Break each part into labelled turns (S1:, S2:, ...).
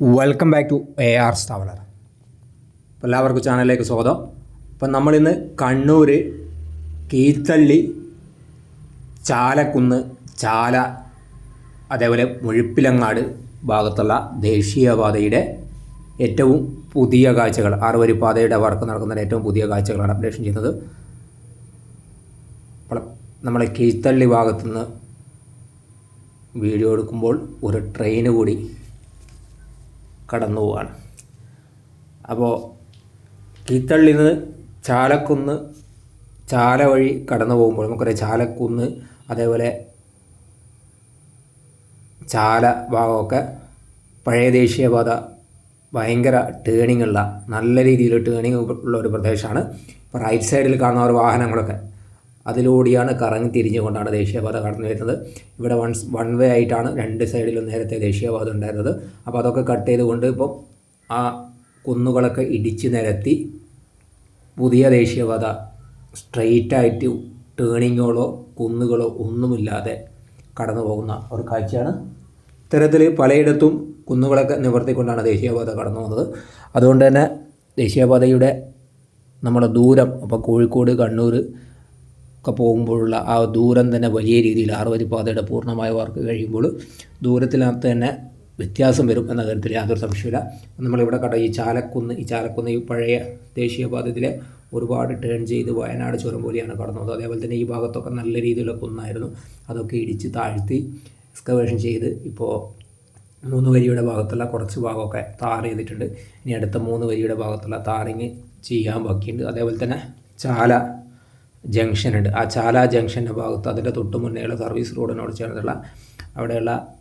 S1: Welcome back to A R സ്ഥാവലർ എല്ലാവർക്കും ചാനലിലേക്ക് സ്വാഗതം. അപ്പം നമ്മളിന്ന് കണ്ണൂർ കീത്തള്ളി ചാലക്കുന്ന് ചാല അതേപോലെ മുഴുപ്പിലങ്ങാട് ഭാഗത്തുള്ള ദേശീയപാതയുടെ ഏറ്റവും പുതിയ കാഴ്ചകൾ ആറുവരിപ്പാതയുടെ വർക്ക് നടക്കുന്ന ഏറ്റവും പുതിയ കാഴ്ചകളാണ് അപ്ഡേഷൻ ചെയ്യുന്നത്. അപ്പോൾ നമ്മളെ കീത്തള്ളി ഭാഗത്തുനിന്ന് വീഡിയോ എടുക്കുമ്പോൾ ഒരു ട്രെയിന് കൂടി കടന്നു പോവാണ്. അപ്പോൾ കീത്തള്ളിൽ നിന്ന് ചാലക്കുന്ന് ചാല വഴി കടന്നു പോകുമ്പോൾ നമുക്കറിയാം ചാലക്കുന്ന് അതേപോലെ ചാല ഭാഗമൊക്കെ പഴയ ദേശീയപാത ഭയങ്കര ടേണിംഗ് ഉള്ള നല്ല രീതിയിൽ ടേണിംഗ് ഉള്ള ഒരു പ്രദേശമാണ്. ഇപ്പോൾ റൈറ്റ് സൈഡിൽ കാണുന്ന ഒരു വാഹനങ്ങളൊക്കെ. അതിലൂടെയാണ് കറങ്ങി തിരിഞ്ഞുകൊണ്ടാണ് ദേശീയപാത കടന്നു വരുന്നത്. ഇവിടെ വൺ വൺ വേ ആയിട്ടാണ് രണ്ട് സൈഡിലും നേരത്തെ ദേശീയപാത ഉണ്ടായിരുന്നത്. അപ്പോൾ അതൊക്കെ കട്ട് ചെയ്തുകൊണ്ട് ഇപ്പം ആ കുന്നുകളൊക്കെ ഇടിച്ച് നിരത്തി പുതിയ ദേശീയപാത സ്ട്രെയിറ്റായിട്ട് ടേണിങ്ങുകളോ കുന്നുകളോ ഒന്നുമില്ലാതെ കടന്നു പോകുന്ന ഒരു കാഴ്ചയാണ്. ഇത്തരത്തിൽ പലയിടത്തും കുന്നുകളൊക്കെ നിവർത്തിക്കൊണ്ടാണ് ദേശീയപാത കടന്നു പോകുന്നത്. അതുകൊണ്ട് തന്നെ ദേശീയപാതയുടെ നമ്മുടെ ദൂരം അപ്പോൾ കോഴിക്കോട് കണ്ണൂർ ഒക്കെ പോകുമ്പോഴുള്ള ആ ദൂരം തന്നെ വലിയ രീതിയിൽ ആറുവരിപ്പാതയുടെ പൂർണമായ വർക്ക് കഴിയുമ്പോൾ ദൂരത്തിനകത്ത് തന്നെ വ്യത്യാസം വരും എന്ന കാര്യത്തിൽ യാതൊരു സംശയമില്ല നമ്മളിവിടെ കണ്ട ഈ ചാലക്കുന്ന് ഈ ചാലക്കുന്ന് ഈ പഴയ ദേശീയപാതത്തിലെ ഒരുപാട് ടേൺ ചെയ്ത് വയനാട് ചുരം പോലെയാണ് കടന്നത്. അതേപോലെ തന്നെ ഈ ഭാഗത്തൊക്കെ നല്ല രീതിയിലുള്ള കുന്നായിരുന്നു. അതൊക്കെ ഇടിച്ച് താഴ്ത്തി എക്സ്കവേഷൻ ചെയ്ത് ഇപ്പോൾ മൂന്ന് വരിയുടെ ഭാഗത്തുള്ള കുറച്ച് ഭാഗമൊക്കെ താർ ചെയ്തിട്ടുണ്ട്. ഇനി അടുത്ത മൂന്ന് വരിയുടെ ഭാഗത്തുള്ള താറിങ് ചെയ്യാൻ ബാക്കിയുണ്ട്. അതേപോലെ തന്നെ ചാല ജംഗ്ഷൻ ഉണ്ട് ആ ചാല ജംഗ്ഷന്റെ ഭാഗത്ത് അതിന്റെ തൊട്ട് മുന്നേയുള്ള സർവീസ് റോഡിനോട് ചേർന്നുള്ള അവിടെയുള്ള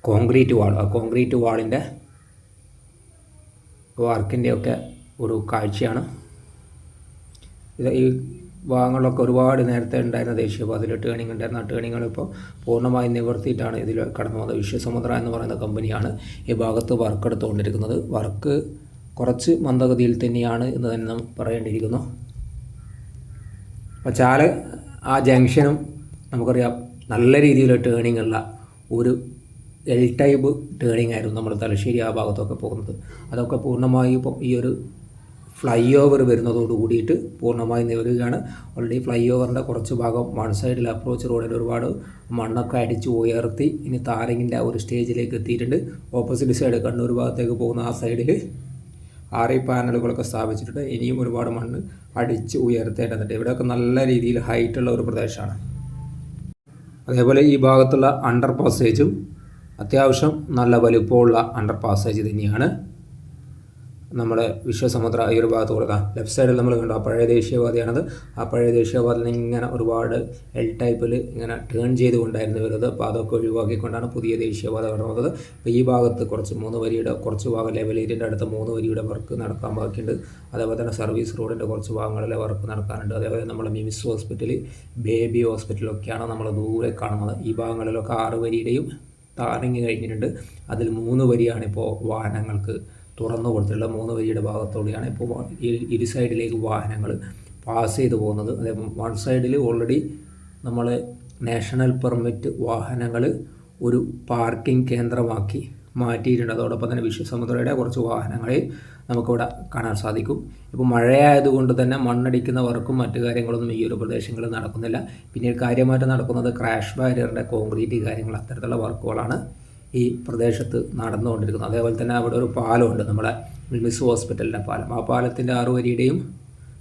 S1: കോൺക്രീറ്റ് വാൾ. ആ കോൺക്രീറ്റ് വാളിന്റെ വർക്കിന്റെയൊക്കെ ഒരു കാഴ്ചയാണ്. ഇത് ഈ ഭാഗങ്ങളിലൊക്കെ ഒരുപാട് നേരത്തെ ഉണ്ടായിരുന്ന ദേശീയപാതയിൽ ടേണിംഗ് ഉണ്ടായിരുന്ന. ടേണിങ്ങൾ ഇപ്പോൾ പൂർണമായും നിവർത്തിയിട്ടാണ് ഇതിൽ കടന്നു പോകുന്നത്. വിശ്വസമുദ്ര എന്ന് പറയുന്ന കമ്പനിയാണ് ഈ ഭാഗത്ത് വർക്ക് എടുത്തുകൊണ്ടിരിക്കുന്നത്. വർക്ക് കുറച്ച് മന്ദഗതിയിൽ തന്നെയാണ് എന്ന് തന്നെ നാം പറയേണ്ടിയിരിക്കുന്നു. അപ്പോൾ ചാല ആ ജംഗ്ഷനും നമുക്കറിയാം നല്ല രീതിയിൽ ടേണിംഗ് ഉള്ള ഒരു എൽ ടൈപ്പ് ടേണിംഗ് ആയിരുന്നു നമ്മൾ തലശ്ശേരി ആ ഭാഗത്തൊക്കെ പോകുന്നത്. അതൊക്കെ പൂർണമായും ഇപ്പം ഈ ഒരു ഫ്ലൈ ഓവർ വരുന്നതോട് കൂടിയിട്ട് പൂർണമായും നിവരുകയാണ് ഓൾറെഡി ഫ്ലൈ ഓവറിന്റെ കുറച്ച് ഭാഗം വൺ സൈഡിൽ അപ്രോച്ച് റോഡിൽ ഒരുപാട് മണ്ണൊക്കെ അടിച്ച് ഉയർത്തി ഇനി താരങ്ങിന്റെ ആ ഒരു സ്റ്റേജിലേക്ക് എത്തിയിട്ടുണ്ട്. ഓപ്പോസിറ്റ് സൈഡ് കണ്ണൂർ ഭാഗത്തേക്ക് പോകുന്ന ആ സൈഡിൽ ആർ പാനലുകളൊക്കെ സ്ഥാപിച്ചിട്ടുണ്ട്. ഇനിയും ഒരുപാട് മണ്ണ് അടിച്ച് ഉയർത്തേണ്ടതുണ്ട്. ഇവിടെയൊക്കെ നല്ല രീതിയിൽ ഹൈറ്റുള്ള ഒരു പ്രദേശമാണ്. അതേപോലെ ഈ ഭാഗത്തുള്ള അണ്ടർ പാസേജും അത്യാവശ്യം നല്ല വലുപ്പമുള്ള അണ്ടർ പാസേജ് തന്നെയാണ്. നമ്മുടെ വിശ്വസമുദ്ര ഈ ഒരു ഭാഗത്ത് കൊടുക്കാം. ലെഫ്റ്റ് സൈഡിൽ നമ്മൾ കണ്ടു ആ പഴയ ദേശീയപാതയാണത് ആ പഴയ ദേശീയപാതയിൽ ഇങ്ങനെ ഒരുപാട് എൽ ടൈപ്പിൽ ഇങ്ങനെ ടേൺ ചെയ്തുകൊണ്ടായിരുന്നു വരുന്നത് അപ്പോൾ അതൊക്കെ ഒഴിവാക്കിക്കൊണ്ടാണ് പുതിയ ദേശീയപാത കടന്നത് അപ്പോൾ ഈ ഭാഗത്ത് കുറച്ച് മൂന്ന് വരിയുടെ കുറച്ച് ഭാഗം ലെവൽ ഏരിയന്റെ അടുത്ത് മൂന്ന് വരിയുടെ വർക്ക് നടക്കാൻ ബാക്കിയുണ്ട്. അതേപോലെ തന്നെ സർവീസ് റോഡിന്റെ കുറച്ച് ഭാഗങ്ങളിലെ വർക്ക് നടക്കാനുണ്ട്. അതേപോലെ നമ്മുടെ മിമിസ് ഹോസ്പിറ്റൽ ബേബി ഹോസ്പിറ്റലൊക്കെയാണ് നമ്മൾ ദൂരെ കാണുന്നത്. ഈ ഭാഗങ്ങളിലൊക്കെ ആറ് വരിയുടെയും താരങ്ങി കഴിഞ്ഞിട്ടുണ്ട്. അതിൽ മൂന്ന് വരിയാണ് ഇപ്പോൾ വാഹനങ്ങൾക്ക് തുറന്നു കൊടുത്തിട്ടുള്ള മൂന്ന് വരിയുടെ ഭാഗത്തോടെയാണ് ഇപ്പോൾ ഇരു സൈഡിലേക്ക് വാഹനങ്ങൾ പാസ് ചെയ്തു പോകുന്നത്. അതേ വൺ സൈഡിൽ ഓൾറെഡി നമ്മൾ നാഷണൽ പെർമിറ്റ് വാഹനങ്ങൾ ഒരു പാർക്കിംഗ് കേന്ദ്രമാക്കി മാറ്റിയിട്ടുണ്ട്. അതോടൊപ്പം തന്നെ വിശ്വസമുദ്രയുടെ കുറച്ച് വാഹനങ്ങളെ നമുക്കിവിടെ കാണാൻ സാധിക്കും. ഇപ്പോൾ മഴയായതുകൊണ്ട് തന്നെ മണ്ണടിക്കുന്ന വർക്കും മറ്റു കാര്യങ്ങളൊന്നും ഈ ഒരു പ്രദേശങ്ങളിൽ നടക്കുന്നില്ല. പിന്നീട് കാര്യമായിട്ട് നടക്കുന്നത് ക്രാഷ് ബാരിയറിന്റെ കോൺക്രീറ്റ് കാര്യങ്ങൾ അത്തരത്തിലുള്ള വർക്കുകളാണ് ഈ പ്രദേശത്ത് നടന്നുകൊണ്ടിരിക്കുന്നത് അതേപോലെ തന്നെ അവിടെ ഒരു പാലമുണ്ട് നമ്മുടെ മിസ് ഹോസ്പിറ്റലിന്റെ പാലം. ആ പാലത്തിന്റെ ആറു വരിയുടെയും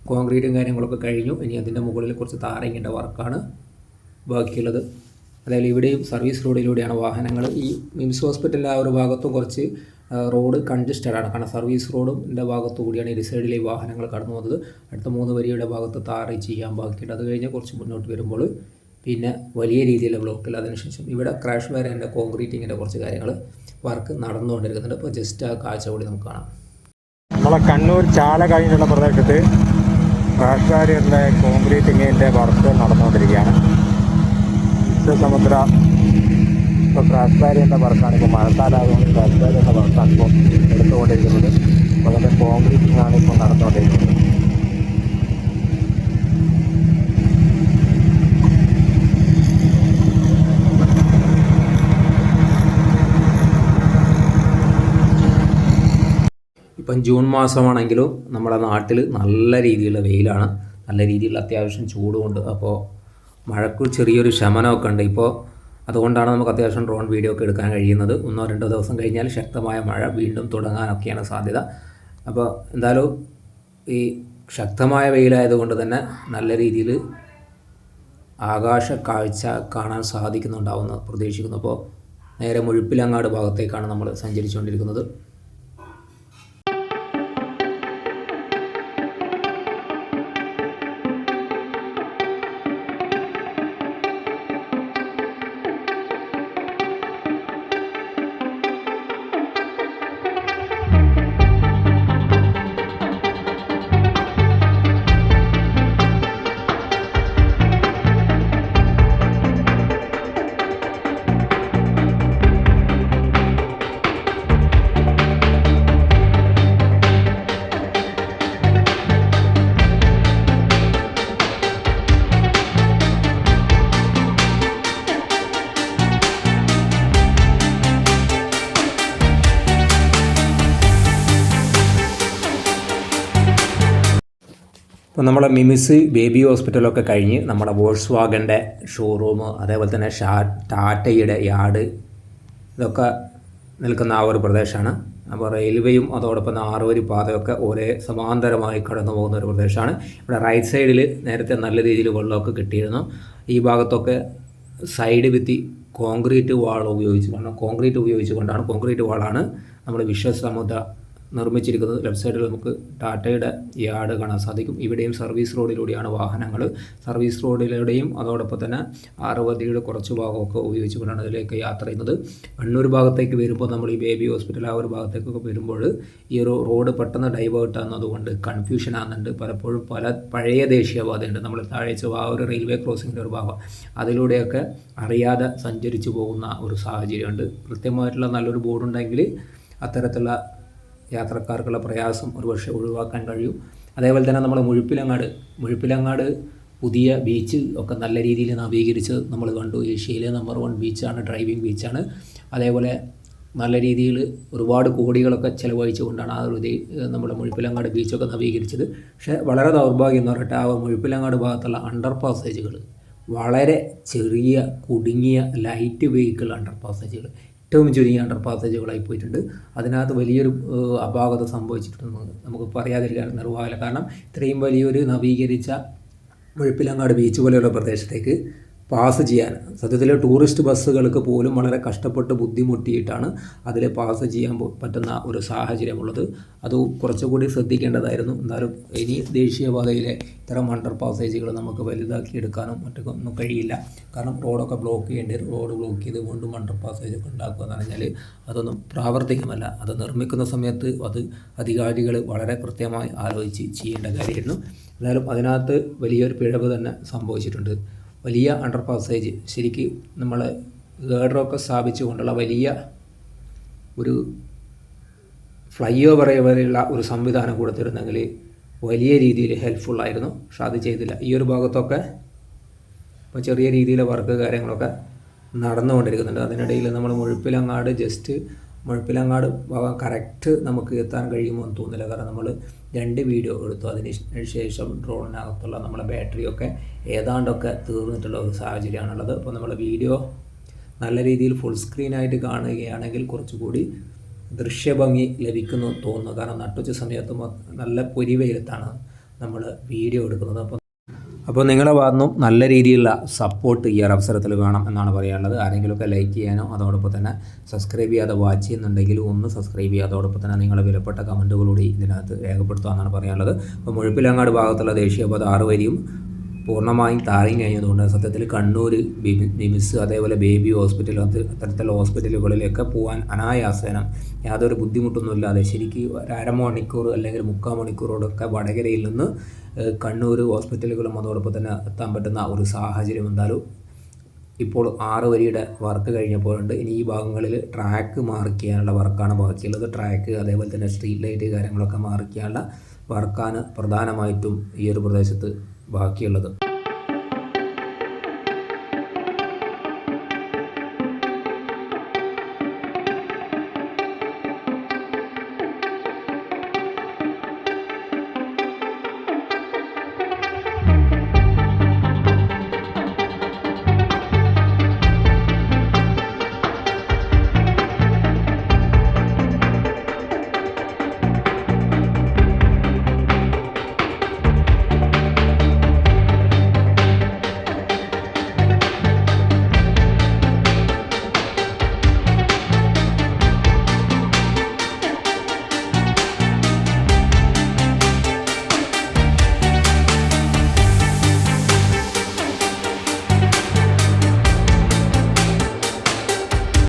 S1: കോൺക്രീറ്റും കാര്യങ്ങളൊക്കെ കഴിഞ്ഞു. ഇനി അതിന്റെ മുകളിൽ കുറച്ച് താരങ്ങിന്റെ വർക്കാണ് ബാക്കിയുള്ളത്. അതായത് ഇവിടെയും സർവീസ് റോഡിലൂടെയാണ് വാഹനങ്ങൾ. ഈ മിംസ് ഹോസ്പിറ്റലിന്റെ ആ ഒരു ഭാഗത്തും കുറച്ച് റോഡ് കൺജസ്റ്റഡ് ആണ്. കാരണം സർവീസ് റോഡിന്റെ ഭാഗത്തു കൂടിയാണ് ഇരു സൈഡിലെ വാഹനങ്ങൾ കടന്നു വന്നത് അടുത്ത മൂന്ന് വരിയുടെ ഭാഗത്ത് താറി ചെയ്യാൻ ബാക്കിയുണ്ട്. അത് കഴിഞ്ഞ് കുറച്ച് മുന്നോട്ട് വരുമ്പോൾ പിന്നെ വലിയ രീതിയിലുള്ള ബ്ലോക്കിൽ അതിനുശേഷം ഇവിടെ ക്രാഷ് വയറിന്റെ കോൺക്രീറ്റിങ്ങിന്റെ കുറച്ച് കാര്യങ്ങൾ വർക്ക് നടന്നുകൊണ്ടിരിക്കുന്നുണ്ട്. അപ്പോൾ ജസ്റ്റ് ആ കാഴ്ച കൂടി നമുക്ക് കാണാം.
S2: നമ്മളെ കണ്ണൂർ ചാല കഴിഞ്ഞുള്ള പ്രദേശത്ത് ക്രാഷ് വയറിന്റെ കോൺക്രീറ്റിങ്ങിന്റെ വർക്ക് നടന്നുകൊണ്ടിരിക്കുകയാണ്. സമുദ്ര ഇപ്പോൾ ക്രാഷ് വയറിന്റെ വർക്കാണ് ഇപ്പോൾ മഴക്കാലമായതുകൊണ്ട് ക്രാഷ് വയറിന്റെ വർക്കാണ് ഇപ്പോൾ എടുത്തുകൊണ്ടിരിക്കുന്നത്. അതുപോലെ കോൺക്രീറ്റിങ്ങാണ് ഇപ്പോൾ നടന്നുകൊണ്ടിരിക്കുന്നത്.
S1: ഇപ്പം ജൂൺ മാസമാണെങ്കിലും നമ്മുടെ നാട്ടിൽ നല്ല രീതിയിലുള്ള വെയിലാണ്. നല്ല രീതിയിലുള്ള അത്യാവശ്യം ചൂടുമുണ്ട് അപ്പോൾ മഴക്ക് ചെറിയൊരു ശമനമൊക്കെ ഉണ്ട്. ഇപ്പോൾ അതുകൊണ്ടാണ് നമുക്ക് അത്യാവശ്യം ഡ്രോൺ വീഡിയോ ഒക്കെ എടുക്കാൻ കഴിയുന്നത്. ഒന്നോ രണ്ടോ ദിവസം കഴിഞ്ഞാൽ ശക്തമായ മഴ വീണ്ടും തുടങ്ങാനൊക്കെയാണ് സാധ്യത. അപ്പോൾ എന്തായാലും ഈ ശക്തമായ വെയിലായതുകൊണ്ട് തന്നെ നല്ല രീതിയിൽ ആകാശ കാഴ്ച കാണാൻ സാധിക്കുന്നുണ്ടാവുമെന്ന് പ്രതീക്ഷിക്കുന്നു. അപ്പോൾ നേരെ മുഴുപ്പിലങ്ങാട് ഭാഗത്തേക്കാണ് നമ്മൾ സഞ്ചരിച്ചുകൊണ്ടിരിക്കുന്നത്. ഇപ്പോൾ നമ്മളെ മിമിസ് ബേബി ഹോസ്പിറ്റലൊക്കെ കഴിഞ്ഞ് നമ്മുടെ വോൾസ് വാഗന്റെ ഷോറൂം അതേപോലെ തന്നെ ഷാ ടാറ്റയുടെ യാർഡ് ഇതൊക്കെ നിൽക്കുന്ന ആ ഒരു പ്രദേശമാണ്. അപ്പോൾ റെയിൽവേയും അതോടൊപ്പം ആറുവരി പാതയൊക്കെ ഒരേ സമാന്തരമായി കടന്നു പോകുന്ന ഒരു പ്രദേശമാണ്. ഇവിടെ റൈറ്റ് സൈഡിൽ നേരത്തെ നല്ല രീതിയിൽ വെള്ളമൊക്കെ കിട്ടിയിരുന്നു. ഈ ഭാഗത്തൊക്കെ സൈഡ് ഭിത്തി കോൺക്രീറ്റ് വാൾ ഉപയോഗിച്ചുകൊണ്ട് കോൺക്രീറ്റ് ഉപയോഗിച്ചുകൊണ്ടാണ് കോൺക്രീറ്റ് വാളാണ് നമ്മൾ വിശ്വസമുദ്ര നിർമ്മിച്ചിരിക്കുന്നത്. ലെഫ്റ്റ് സൈഡിൽ നമുക്ക് ടാറ്റയുടെ യാർഡ് കാണാൻ സാധിക്കും. ഇവിടെയും സർവീസ് റോഡിലൂടെയാണ് വാഹനങ്ങൾ സർവീസ് റോഡിലൂടെയും അതോടൊപ്പം തന്നെ അറുപതിയുടെ കുറച്ച് ഭാഗമൊക്കെ ഉപയോഗിച്ചുകൊണ്ടാണ് അതിലേക്ക് യാത്ര ചെയ്യുന്നത്. കണ്ണൂർ ഭാഗത്തേക്ക് വരുമ്പോൾ നമ്മൾ ഈ ബേബി ഹോസ്പിറ്റൽ ആ ഒരു ഭാഗത്തേക്കൊക്കെ വരുമ്പോൾ ഈ ഒരു റോഡ് പെട്ടെന്ന് ഡൈവേർട്ട് ആകുന്നതുകൊണ്ട് കൺഫ്യൂഷൻ ആകുന്നുണ്ട് പലപ്പോഴും പല പഴയ ദേശീയപാതയുണ്ട്. നമ്മൾ താഴെ ആ ഒരു റെയിൽവേ ക്രോസിങ്ങിന്റെ ഒരു ഭാഗം. അതിലൂടെയൊക്കെ അറിയാതെ സഞ്ചരിച്ചു പോകുന്ന ഒരു സാഹചര്യമുണ്ട്. കൃത്യമായിട്ടുള്ള നല്ലൊരു ബോർഡുണ്ടെങ്കിൽ അത്തരത്തിലുള്ള യാത്രക്കാർക്കുള്ള പ്രയാസം ഒരുപക്ഷെ ഒഴിവാക്കാൻ കഴിയും. അതേപോലെ തന്നെ നമ്മൾ മുഴുപ്പിലങ്ങാട് മുഴുപ്പിലങ്ങാട് പുതിയ ബീച്ച് ഒക്കെ നല്ല രീതിയിൽ നവീകരിച്ച് നമ്മൾ കണ്ടു. ഏഷ്യയിലെ നമ്പർ വൺ ബീച്ചാണ് ഡ്രൈവിംഗ് ബീച്ചാണ് അതേപോലെ നല്ല രീതിയിൽ ഒരുപാട് കോടികളൊക്കെ ചിലവഴിച്ചുകൊണ്ടാണ് ആ ഒരു നമ്മുടെ മുഴുപ്പിലങ്ങാട് ബീച്ചൊക്കെ നവീകരിച്ചത്. പക്ഷേ വളരെ ദൗർഭാഗ്യം എന്ന് പറഞ്ഞിട്ട് ആ മുഴുപ്പിലങ്ങാട് ഭാഗത്തുള്ള അണ്ടർ പാസേജുകൾ വളരെ ചെറിയ കുടുങ്ങിയ ലൈറ്റ് വെഹിക്കിൾ അണ്ടർ പാസേജുകൾ ഏറ്റവും ചുരുങ്ങിയ അണ്ടർ പാസേജുകളായി പോയിട്ടുണ്ട്. അതിനകത്ത് വലിയൊരു അപാകത സംഭവിച്ചിട്ടുണ്ട് നമുക്ക് പറയാതിരിക്കാൻ നിർവാഹമില്ല. കാരണം ഇത്രയും വലിയൊരു നവീകരിച്ച മുഴപ്പിലങ്ങാട് ബീച്ച് പോലെയുള്ള പ്രദേശത്തേക്ക് പാസ് ചെയ്യാൻ. സത്യത്തിൽ ടൂറിസ്റ്റ് ബസ്സുകൾക്ക് പോലും വളരെ കഷ്ടപ്പെട്ട് ബുദ്ധിമുട്ടിയിട്ടാണ് അതിൽ പാസ് ചെയ്യാൻ പറ്റുന്ന ഒരു സാഹചര്യമുള്ളത്. അത് കുറച്ചുകൂടി ശ്രദ്ധിക്കേണ്ടതായിരുന്നു. എന്നാലും ഇനി ദേശീയപാതയിലെ ഇത്തരം അണ്ടർ പാസേജുകൾ നമുക്ക് വലുതാക്കി എടുക്കാനും മറ്റൊക്കെ കഴിയില്ല. കാരണം റോഡൊക്കെ ബ്ലോക്ക് ചെയ്യേണ്ടി റോഡ് ബ്ലോക്ക് ചെയ്ത് വീണ്ടും അണ്ടർ പാസേജ് ഒക്കെ ഉണ്ടാക്കുക എന്ന് പറഞ്ഞാൽ അതൊന്നും പ്രാവർത്തികമല്ല. അത് നിർമ്മിക്കുന്ന സമയത്ത് അത് അധികാരികൾ വളരെ കൃത്യമായി ആലോചിച്ച് ചെയ്യേണ്ട കാര്യമായിരുന്നു. എന്നാലും അതിനകത്ത് വലിയൊരു പിഴവ് തന്നെ സംഭവിച്ചിട്ടുണ്ട്. വലിയ അണ്ടർ പാസേജ് ശരിക്ക് നമ്മൾ ഗേഡറൊക്കെ സ്ഥാപിച്ചുകൊണ്ടുള്ള വലിയ ഒരു ഫ്ലൈ ഓവർ വരെയുള്ള ഒരു സംവിധാനം കൊടുത്തിരുന്നെങ്കിൽ വലിയ രീതിയിൽ ഹെൽപ്ഫുള്ളായിരുന്നു പക്ഷെ അത് ചെയ്തില്ല. ഈ ഒരു ഭാഗത്തൊക്കെ ഇപ്പോൾ ചെറിയ രീതിയിലെ വർക്ക് കാര്യങ്ങളൊക്കെ നടന്നുകൊണ്ടിരിക്കുന്നുണ്ട്. അതിനിടയിൽ നമ്മൾ മുഴുപ്പിലങ്ങാട് ജസ്റ്റ് മുഴുപ്പിലങ്ങാട് ഭാഗം കറക്റ്റ് നമുക്ക് എത്താൻ കഴിയുമോ എന്ന് തോന്നുന്നില്ല. കാരണം നമ്മൾ രണ്ട് വീഡിയോ എടുത്തു. അതിന് ശേഷം ഡ്രോണിനകത്തുള്ള നമ്മുടെ ബാറ്ററിയൊക്കെ ഏതാണ്ടൊക്കെ തീർന്നിട്ടുള്ള ഒരു സാഹചര്യമാണുള്ളത്. അപ്പോൾ നമ്മൾ വീഡിയോ നല്ല രീതിയിൽ ഫുൾ സ്ക്രീനായിട്ട് കാണുകയാണെങ്കിൽ കുറച്ചുകൂടി ദൃശ്യഭംഗി ലഭിക്കുന്നു തോന്നുന്നു. കാരണം നട്ടുച്ച സമയത്ത് നല്ല നല്ല പൊരിവെയിലത്താണ് നമ്മൾ വീഡിയോ എടുക്കുന്നത്. അപ്പോൾ അപ്പോൾ നിങ്ങളുടെ ഭാഗത്തുനിന്നും നല്ല രീതിയിലുള്ള സപ്പോർട്ട് ഈ ഒരു അവസരത്തിൽ വേണം എന്നാണ് പറയാനുള്ളത്. ആരെങ്കിലുമൊക്കെ ലൈക്ക് ചെയ്യാനോ അതോടൊപ്പം തന്നെ സബ്സ്ക്രൈബ് ചെയ്യാതെ വാച്ച് ചെയ്യുന്നുണ്ടെങ്കിൽ ഒന്ന് സബ്സ്ക്രൈബ് ചെയ്യുക. അതോടൊപ്പം തന്നെ നിങ്ങളുടെ വിലപ്പെട്ട കമന്റുകളൂടി ഇതിനകത്ത് രേഖപ്പെടുത്തുക എന്നാണ് പറയാനുള്ളത്. അപ്പോൾ മുഴുപ്പിലങ്ങാട് ഭാഗത്തുള്ള ദേശീയപാത ആറ് വരിയും പൂർണമായും താഴെ കഴിഞ്ഞതുകൊണ്ട് സത്യത്തിൽ കണ്ണൂർ ബിമി- നിമിസ് അതേപോലെ ബേബി ഹോസ്പിറ്റൽ അത് അത്തരത്തിലുള്ള ഹോസ്പിറ്റലുകളിലൊക്കെ പോകാൻ അനായാസേനം യാതൊരു ബുദ്ധിമുട്ടൊന്നുമില്ലാതെ ശരിക്കും ഒരു അരമണിക്കൂർ അല്ലെങ്കിൽ മുക്കാൽ മണിക്കൂറോടൊക്കെ വടകരയിൽ നിന്ന് കണ്ണൂർ ഹോസ്പിറ്റലുകളും അതോടൊപ്പം തന്നെ എത്താൻ പറ്റുന്ന ഒരു സാഹചര്യം എന്തായാലും ഇപ്പോൾ ആറ് വരിയുടെ വർക്ക് കഴിഞ്ഞപ്പോഴുണ്ട്. ഇനി ഈ ഭാഗങ്ങളിൽ ട്രാക്ക് മാർക്ക് ചെയ്യാനുള്ള വർക്കാണ് ബാക്കിയുള്ളത്. ട്രാക്ക് അതേപോലെ തന്നെ സ്ട്രീറ്റ് ലൈറ്റ് കാര്യങ്ങളൊക്കെ മാർക്ക് ചെയ്യാനുള്ള വർക്കാണ് പ്രധാനമായിട്ടും ഈ ഒരു പ്രദേശത്ത് ബാക്കിയുള്ളത്.